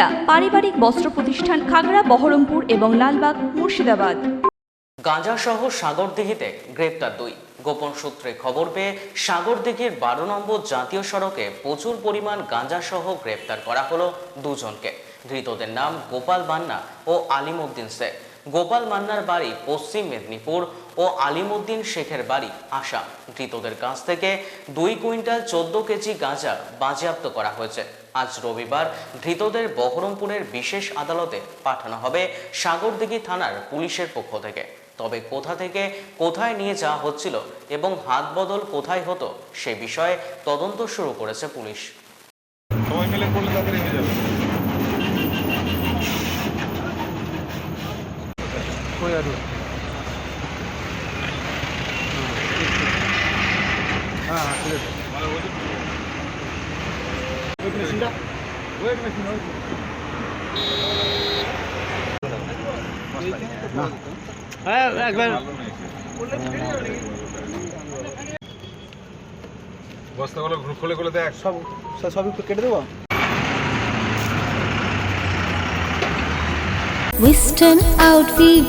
সুনিতা পারিবারিক বস্ত্র প্রতিষ্ঠান খাগড়া, বহরমপুর এবং লালবাগ, মুর্শিদাবাদ। গাঁজাসহ সাগরদিঘিতে গ্রেপ্তার দুই। গোপন সূত্রে খবর পেয়ে সাগরদিঘির বারো নম্বর জাতীয় সড়কে প্রচুর পরিমাণ গাঁজাসহ গ্রেপ্তার করা হলো দুজনকে। ধৃতদের নাম গোপাল বান্না ও আলিমউদ্দিন শেখ। গোপাল মান্নার বাড়ি পশ্চিম মেদিনীপুর ও আলিমুদ্দিন শেখের বাড়ি আসাম ধৃতদের কাছ থেকে দুই কুইন্টাল চোদ্দ কেজি গাঁজা বাজেয়াপ্ত করা হয়েছে। আজ রবিবার ধৃতদের বহরমপুরের বিশেষ আদালতে পাঠানো হবে সাগরদিঘি থানার পুলিশের পক্ষ থেকে। তবে কোথা থেকে কোথায় নিয়ে যাওয়া হচ্ছিল এবং হাত বদল কোথায় হতো সে বিষয়ে তদন্ত শুরু করেছে পুলিশ। সবাই মিলে করলে হয়ে আরও হ্যাঁ হ্যাঁ একবার। বস্তাগুলো ঘুরে খুলে খুলে দেখ। সব সব- সবই তো কেটে দেবো? Western outfit